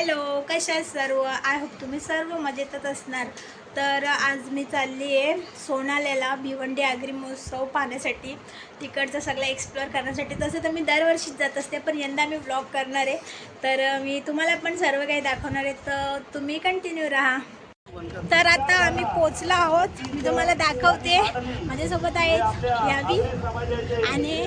Hello कशा सर्व? I hope तुम्ही सर्व मजेतच असणार. तर आज मी चालली आहे सोनाल्याला भिवंडी आगरी महोत्सव पाहण्यासाठी. तिकडचं सगळं एक्सप्लोअर करण्यासाठी. तसं तर मी दरवर्षीच जात असते पण यंदा मी व्लॉग करणार आहे. तर मी तुम्हाला पण सर्व काही दाखवणार आहे. तर तुम्ही कंटिन्यू राहा. तर आता आम्ही पोचलो आहोत. मी तुम्हाला दाखवते. माझ्यासोबत आहेत यावी आणि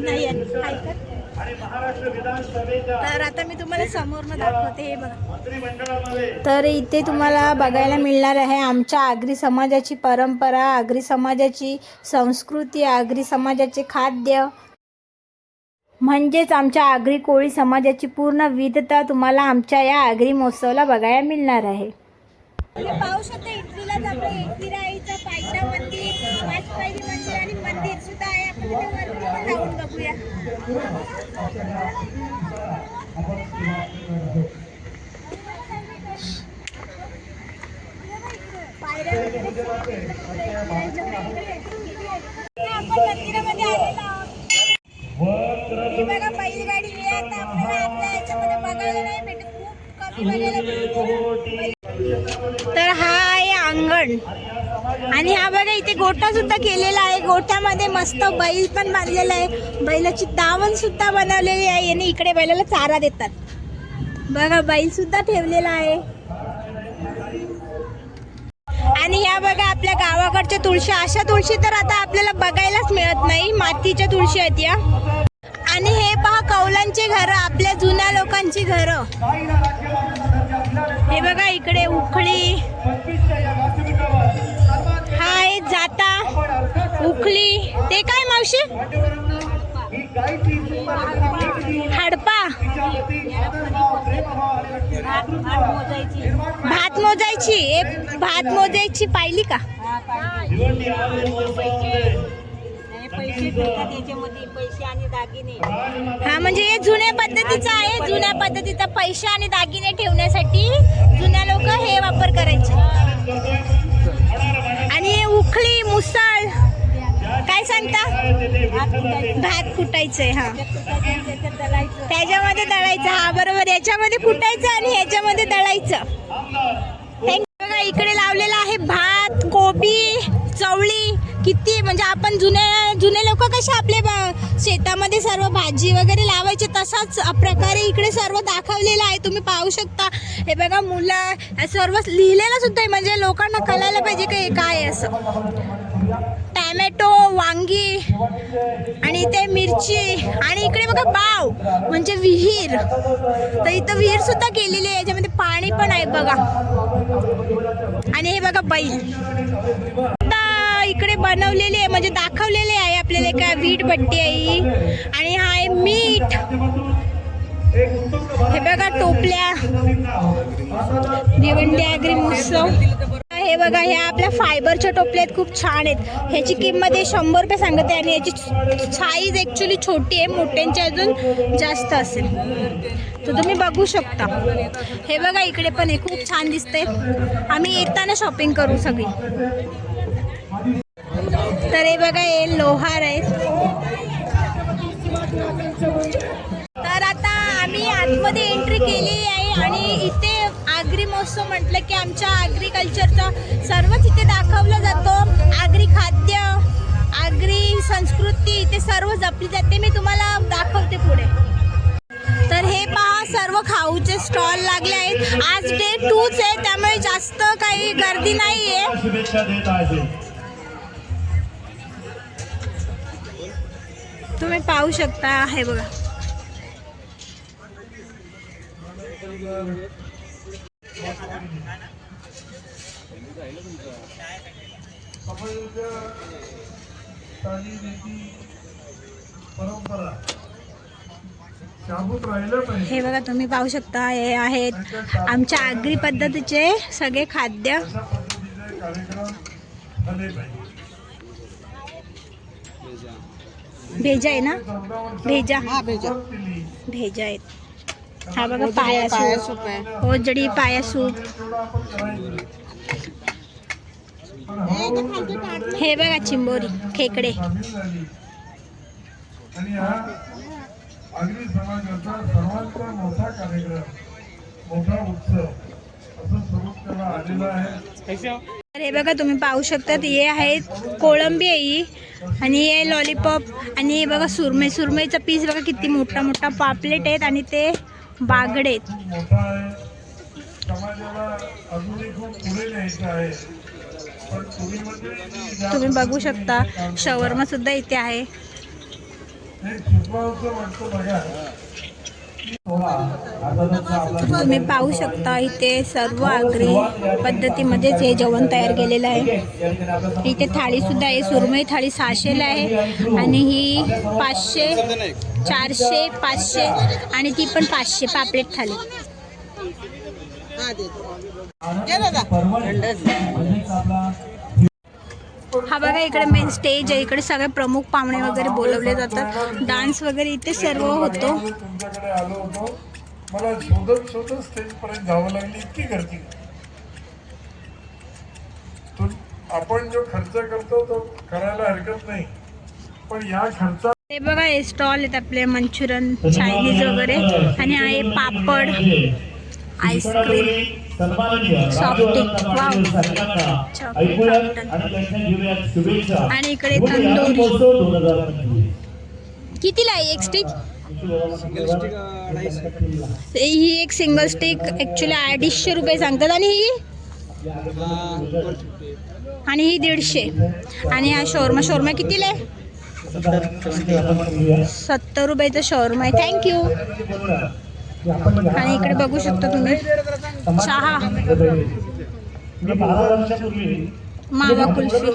नयन. ऐकत तर आता मी तुम्हाला समोरनं दाखवते हे बघा. तर इथे तुम्हाला बघायला मिळणार आहे आमच्या आगरी समाजाची परंपरा आगरी समाजाची संस्कृती आगरी समाजाचे खाद्य. म्हणजेच आमच्या आगरी कोळी समाजाची पूर्ण विविधता तुम्हाला आमच्या या आगरी महोत्सवाला बघायला मिळणार आहे. म्हणजे पाहू शकता इटलीलाच आपलं एकविराईचं पायथा मंदिर वाजपाई मंदिर आणि मंदिर सुद्धा आहे. आपण वरती पण जाऊन बघूया. आपण मंदिरामध्ये आलेलो आहोत बघा बैलगाडी. आता आपल्याला आपल्या याच्यामध्ये बघायला नाही भेटत. खूप कमी बघायला भेटते. तर हा आहे अंगण. आणि हा बघा इथे गोठा सुद्धा केलेला आहे. गोठ्यामध्ये मस्त बैल पण बांधलेला आहे. बैलाची दावण सुद्धा बनवलेली आहे आणि इकडे बैलाला चारा देतात. बघा बैल सुद्धा ठेवलेला आहे. आणि ह्या बघा आपल्या गावाकडच्या तुळशी. अशा तुळशी तर आता आपल्याला बघायलाच मिळत नाही. मातीच्या तुळशी आहेत या. आणि हे पहा कौलांची घरं आपल्या जुन्या लोकांची घरं. हे बघा इकडे उखळी. हा आहे जाता. उखळी. ते काय मावशी? हडपा. भात मोजायची. भात मोजायची पाहिली का? पैसे भेटतात याच्यामध्ये पैसे आणि दागिने. हा म्हणजे हे जुन्या पद्धतीचं आहे. जुन्या पद्धतीचा पैसे आणि दागिने ठेवण्यासाठी जुन्या लोक हे वापर करायचे. आणि हे उखळी मुसळ काय सांगता? भात कुटायचंय हा. त्याच्यामध्ये दळायचं. हा बरोबर. याच्यामध्ये कुटायचं आणि याच्यामध्ये दळायचं. इकडे लावलेला आहे भात कोबी चवळी. किती म्हणजे आपण जुने जुने लोक कसे आपले शेतामध्ये सर्व भाजी वगैरे लावायचे तसाच प्रकारे इकडे सर्व दाखवलेलं आहे. तुम्ही पाहू शकता. हे बघा मुलं सर्व लिहिलेलं सुद्धा आहे. म्हणजे लोकांना कळायला पाहिजे की काय असं. टॅमॅटो वांगी आणि इथे मिरची आणि इकडे बघा बाव म्हणजे विहीर. तर इथं विहीर सुद्धा केलेली आहे. याच्यामध्ये पाणी पण आहे बघा. आणि हे बघा बैल. इकडे बनवलेली आहे म्हणजे दाखवलेले आहे आपल्याला एका वीट भट्टी आहे आणि हा आहे मीठ. हे बघा टोपल्या. भिवंडी अग्री महोत्सव. हे बघा ह्या आपल्या फायबरच्या टोपल्या आहेत खूप छान आहेत. ह्याची किंमत आहे शंभर रुपये सांगते आणि याची साईज ॲक्च्युली छोटी आहे मोठ्यांची अजून जास्त असेल. तर तुम्ही बघू शकता. हे बघा इकडे पण हे खूप छान दिसते आम्ही येताना शॉपिंग करू सगळी. तर हे बघा हे लोहार आहेत. तर आता आम्ही आतमध्ये एंट्री केली आहे आणि इथे आगरी महोत्सव म्हटलं की आमच्या ॲग्रिकल्चरचं सर्वच इथे दाखवलं जातं. आगरी खाद्य आगरी संस्कृती इथे सर्व जपली जाते. मी तुम्हाला दाखवते पुढे. तर हे पहा सर्व खाऊचे स्टॉल लागले आहेत. आज डे टूच आहे त्यामुळे जास्त काही गर्दी नाही आहे तुम्ही पाहू शकता आहे बघा. हे बघा तुम्ही पाहू शकता हे आहेत आमच्या आगरी पद्धतीचे सगळे खाद्य. कार्यक्रम झाले पाहिजे भेजा आहे ना? चौदा भेजा। वर्ष दिली भेजा आहेत हा बघा पाया सूप होजडी पाया सूप तेवढं आपण करायचं पण हळूहळू हे बघा चिंबोरी खेकडे। सामील झाली आणि हा आगरी समाजाचा सर्वांचा मोठा कार्यक्रम मोठा उत्सव. असं स्वरूप त्याला आलेलं आहे. तर हे बघा तुम्ही पाहू शकता हे आहेत कोळंबी आहे ही आणि हे लॉलीपॉप आणि हे बघा सुरमई. सुरमईचा पीस बघा किती मोठा मोठा पापलेट आहेत आणि ते बागडे आहेत. तुम्ही बघू शकता शवर्मा सुद्धा इथे आहे. तुम्ही पाहू शकता इथे सर्व आगरी पद्धतीमध्येच हे जेवण तयार केलेलं आहे. इथे थाळी सुद्धा आहे. सुरमई थाळी सहाशेला आहे. आणि ही पाचशे चारशे पाचशे आणि ती पण पाचशे पापलेट थाळी. हा बघा इकडे मेन स्टेज आहे. इकडे सगळे प्रमुख पाहुणे वगैरे बोलवले जातात. डान्स वगैरे इथे सर्व होतो. मी तुमच्याकडे आलो होतो मला शोधत शोधत स्टेज पर्यंत जावं लागली. इतकी गर्दी. तुम- आपण जो खर्च करतो तो करायला हरकत नाही. पण या खर्चा ते बघा हे स्टॉल आहेत आपले मंचुरियन चायनीज वगैरे. आणि आहे पापड आईस्क्रीम आणि इकडे तंदूरी. कितीला आहे? एक स्टिक ही एक सिंगल स्टिक ऍक्च्युली अडीचशे रुपये सांगतात. आणि ही? आणि ही दीडशे. आणि हा शोरमा शोरमा कितीला आहे? सत्तर रुपयाचा शोरमा आहे. थँक्यू आणि इकडे बघू शकता तुम्ही. चहा. मावा kulfi.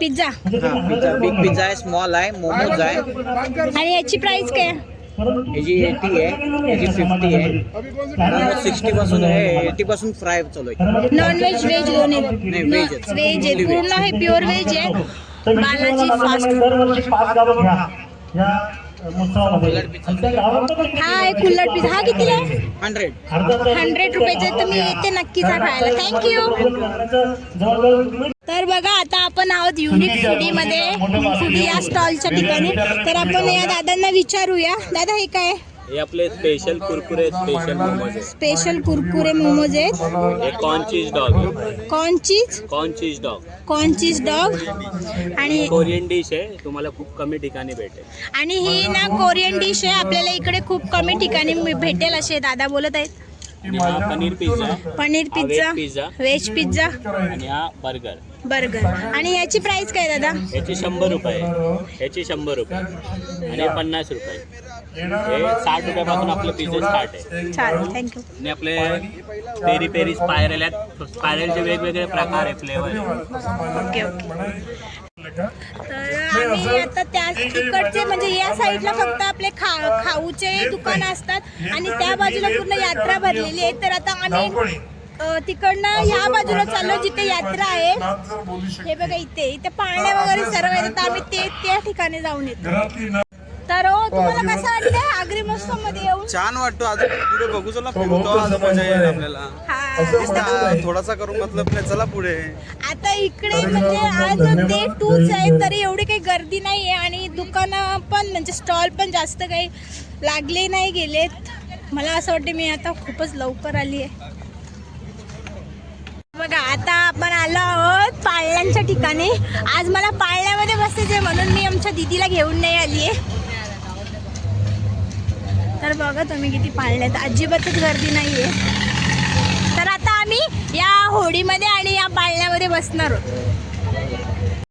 Pizza. Pizza big pizza आहे स्मॉल आहे मोमोज आहे. आणि याची प्राइस काय आहे? याची एटी आहे याची फिफ्टी आहे. सिक्स्टी पासून आहे एटी पासून फ्राय चालू आहे. नॉन व्हेज व्हेज दोन्ही. व्हेज आहे. पूर्ण हे प्युअर व्हेज आहे. बालाजी फास्ट हा आहे कुल्लड पिझ्झा. हा कितीला आहे? हंड्रेड. हंड्रेड रुपयाचे तर मी येते नक्कीच हा खायला. थँक्यू तर बघा आता आपण आहोत युनिक फुडीमध्ये फुडी या स्टॉलच्या ठिकाणी. तर आपण या दादांना विचारूया. दादा हे काय? हे आपले स्पेशल कुरकुरे स्पेशल मोमोज आहे स्पेशल कुरकुरे मोमोज आहेत. हे corn cheese dog corn cheese corn cheese dog corn cheese dog आणि कोरियन डिश आहे तुम्हाला खूप कमी ठिकाणी भेटेल. आणि ही ना कोरियन डिश आहे आपल्याला इकडे खूप कमी ठिकाणी मि- भेटेल असे दादा बोलत आहेत. आणि हा पनीर पिझ्झा आहे. पनीर हा pizza veg pizza. Veg pizza आणि हा बर्गर बर्गर आणि याची प्राइस काय दादा? याची शंभर रुपये. याची शंभर रुपये. आणि हे पन्नास रुपये. साठ रुपयापासून आपलं पिझ्झा स्टार्ट आहे. चालेल थँक्यू आणि आपले पेरी पेरी स्पायरल आहेत. स्पायरलचे वेगवेगळे प्रकार आहे फ्लेवर ओके ओके. तर आम्ही आता त्या तिकडचे म्हणजे या साईडला फक्त आपले खा खाऊचे दुकान असतात आणि त्या बाजूला पूर्ण यात्रा भरलेली आहे. तर आता आम्ही अ, तिकडनं ह्या बाजूला चाललो जिथे यात्रा आहे. जर बोलू शकते हे बघा इथे इथे पाळण्या वगैरे सर्व आहेत तर आम्ही ते त्या ठिकाणी जाऊन येतो. तर हो तुम्हाला कसं वाटतंय? आगरी महोत्सवमध्ये येऊन? छान वाटतो. आज पुढे बघू चला फिरतो आज मजा येईल आपल्याला. हा आता थोडासा करू मतलब नाही चला पुढे. आता इकडे म्हणजे आज डे टूच आहे तरी एवढी काही गर्दी नाही आहे आणि दुकानं पण म्हणजे स्टॉल पण जास्त काही लागले नाही गेलेत. मला असं वाटतं मी आता खूपच लवकर आली आहे. बघा आता आपण आलो आहोत पाळण्यांच्या ठिकाणी. आज मला पाळण्यामध्ये बसायचे म्हणून मी आमच्या दिदीला घेऊन नाही आली आहे तर बघा तुम्ही किती पाळण्यात अजिबातच गर्दी नाही आहे तर आता आम्ही या होडीमध्ये आणि या पाळण्यामध्ये बसणार आहोत.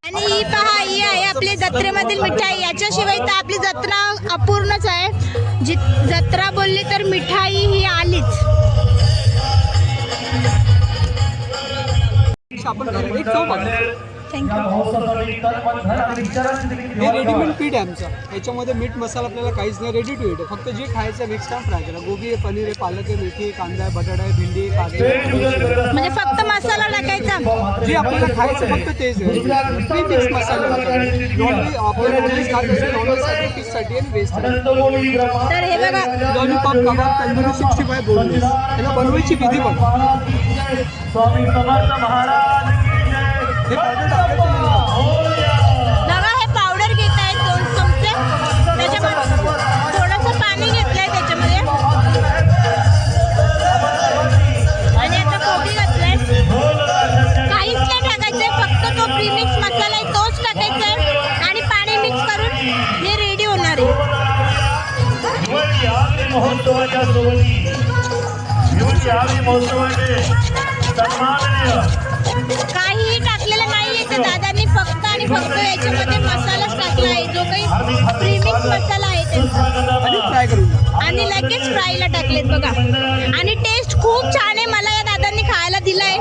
आणि ही पहा ही आहे आपली जत्रेमधील मिठाई. याच्याशिवाय तर आपली जत्रा अपूर्णच आहे. जी जत्रा बोलली तर मिठाई ही आलीच. आपण एक चव. थँक्यू हे रेडीमेड पीठ आहे आमचं. याच्यामध्ये मीठ मसाला आपल्याला काहीच नाही. रेडी टू इट आहे. फक्त जे खायचं मिक्स टाइम फ्राय करा गोबी आहे पनीर आहे पालक आहे मेथी आहे कांदा आहे बटाटा आहे भेंडी आहे काजू. म्हणजे फक्त मसाला टाकायचा. जे आपल्याला खायचं फक्त तेच आहे. मिक्स मसाले नॉनव्हेज आपण नॉनव्हेज खात असेल नॉनव्हेजसाठी फिशसाठी आणि व्हेजसाठी तर हे बघा. लॉलीपॉप कबाब तंदुरी सिक्स्टी फाय बोनलेस याला बनवायची विधी बघा स्वामी समर्थ महाराज. महोत्सवाचे सन्माननीय काहीही टाकलेलं नाहीये. त्या दादांनी फक्त आणि फक्त याच्यामध्ये मसालाच टाकला आहे. जो काही प्रीमिक्स मसाला आहे त्यांचा. आणि लगेच फ्रायला टाकलेत बघा. आणि टेस्ट खूप छान आहे. मला या दादांनी खायला दिलाय.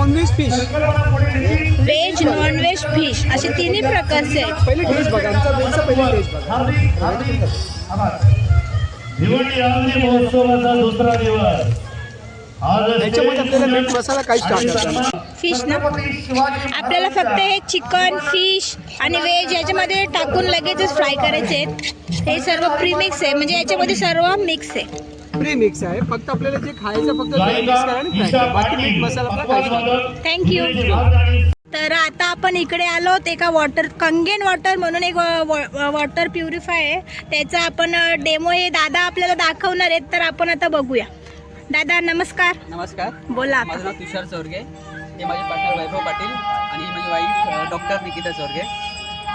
Non veg fish veg non veg fish असे तिन्ही प्रकारचे आहेत. पहिले टेस्ट बघा आमचा व्हेजचा पहिले टेस्ट बघा. भिवंडी आळी महोत्सवाचा दुसरा दिवस. आज याच्यामध्ये आपल्याला मीठ मसाला काहीच टाकायचा. फिश ना. आपल्याला फक्त हे चिकन फिश आणि व्हेज याच्यामध्ये टाकून लगेचच फ्राय करायचे आहेत. हे सर्व प्रीमिक्स आहे. म्हणजे याच्यामध्ये सर्व मिक्स आहे. प्री मिक्स आहे. फक्त आपल्याला जे खायचं फक्त ते मिक्स करा आणि फ्राय करा बाकी मीठ मसाला आपला काहीच टाकायचा थँक्यू तर आता आपण इकडे आलो. एका वॉटर कंगेन वॉटर म्हणून एक वॉटर प्युरिफाय आहे. त्याचा आपण डेमो हे दादा आपल्याला दाखवणार आहेत. तर आपण आता बघूया. दादा नमस्कार. नमस्कार. बोला आता. माझं नाव तुषार चोरगे. हे माझे पार्टनर वैभव पाटील आणि ही माझी वाईफ डॉक्टर निकिता चोरगे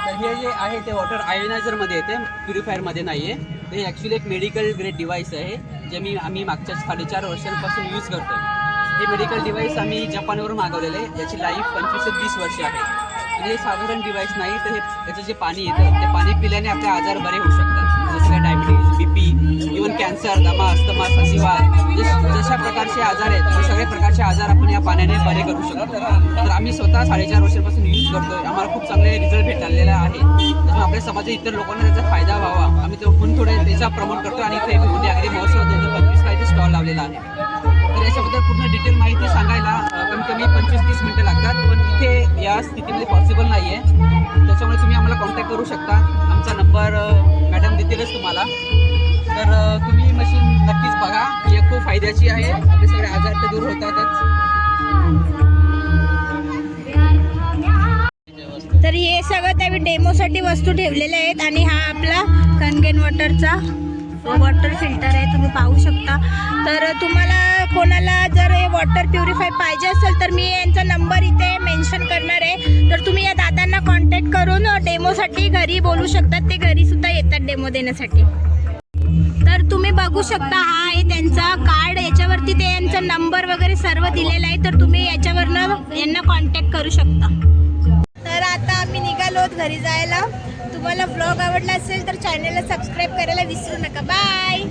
तर हे जे आहे ते वॉटर आयोनायझरमध्ये येते प्युरिफायरमध्ये नाही आहे ते ॲक्च्युली एक मेडिकल ग्रेड डिव्हाइस आहे जे मी आम्ही मागच्या साडेचार वर्षांपासून यूज करतो हे मेडिकल डिव्हाइस आम्ही जपानवरून मागवलेलं आहे याची लाईफ पंचवीस ते तीस वर्ष आहे. आणि हे साधारण डिव्हाइस नाही तर हे याचं जे पाणी येतं ते पाणी पिल्याने आपले आजार बरे होऊ शकतात. जसं diabetes B P even cancer दमा अस्तमा फसिवा जशा प्रकारचे आजार आहेत ते सगळे प्रकारचे आजार आपण या पाण्याने बरे करू शकतो. तर आम्ही स्वतः साडेचार वर्षांपासून यूज करतो आम्हाला खूप चांगले रिझल्ट भेटलेले आहे त्यामुळे आपल्या समाजात इतर लोकांना त्याचा फायदा व्हावा. आम्ही तो पण थोडे त्याचा प्रमोट करतो आणि इथे म्हणजे अगदी महोत्सव दोन हजार पंचवीसला इथे स्टॉल लावलेला आहे. तर याच्याबद्दल पूर्ण डिटेल माहिती सांगायला कमी कमी पंचवीस तीस मिनटं लागतात. पण इथे या स्थितीमध्ये पॉसिबल नाही आहे त्याच्यामुळे तुम्ही आम्हाला कॉन्टॅक्ट करू शकता. आमचा नंबर मॅडम देतीलच तुम्हाला. तर तुम्ही मशीन नक्कीच बघा. ही खूप फायद्याची आहे. आपले सगळे आजार तर दूर होतातच. तर हे सगळं त्या डेमोसाठी वस्तू ठेवलेल्या आहेत आणि हा आपला कनगेन वॉटरचा वॉटर फिल्टर आहे. तुम्ही पाहू शकता. तर तुम्हाला कोणाला जर हे वॉटर प्युरिफाय पाहिजे असेल तर मी यांचा नंबर इथे मेन्शन करणार आहे. तर तुम्ही या कॉन्टॅक्ट करून डेमोसाठी घरी बोलू शकतात. ते घरी सुद्धा येतात डेमो देण्यासाठी. तर तुम्ही बघू शकता हा आहे त्यांचा कार्ड याच्यावरती ते यांचा नंबर वगैरे सर्व दिलेला आहे. तर तुम्ही याच्यावरनं यांना कॉन्टॅक्ट करू शकता. तर आता आम्ही निघालो घरी जायला. तुम्हाला ब्लॉग आवडला असेल तर चॅनलला सबस्क्राईब करायला विसरू नका. बाय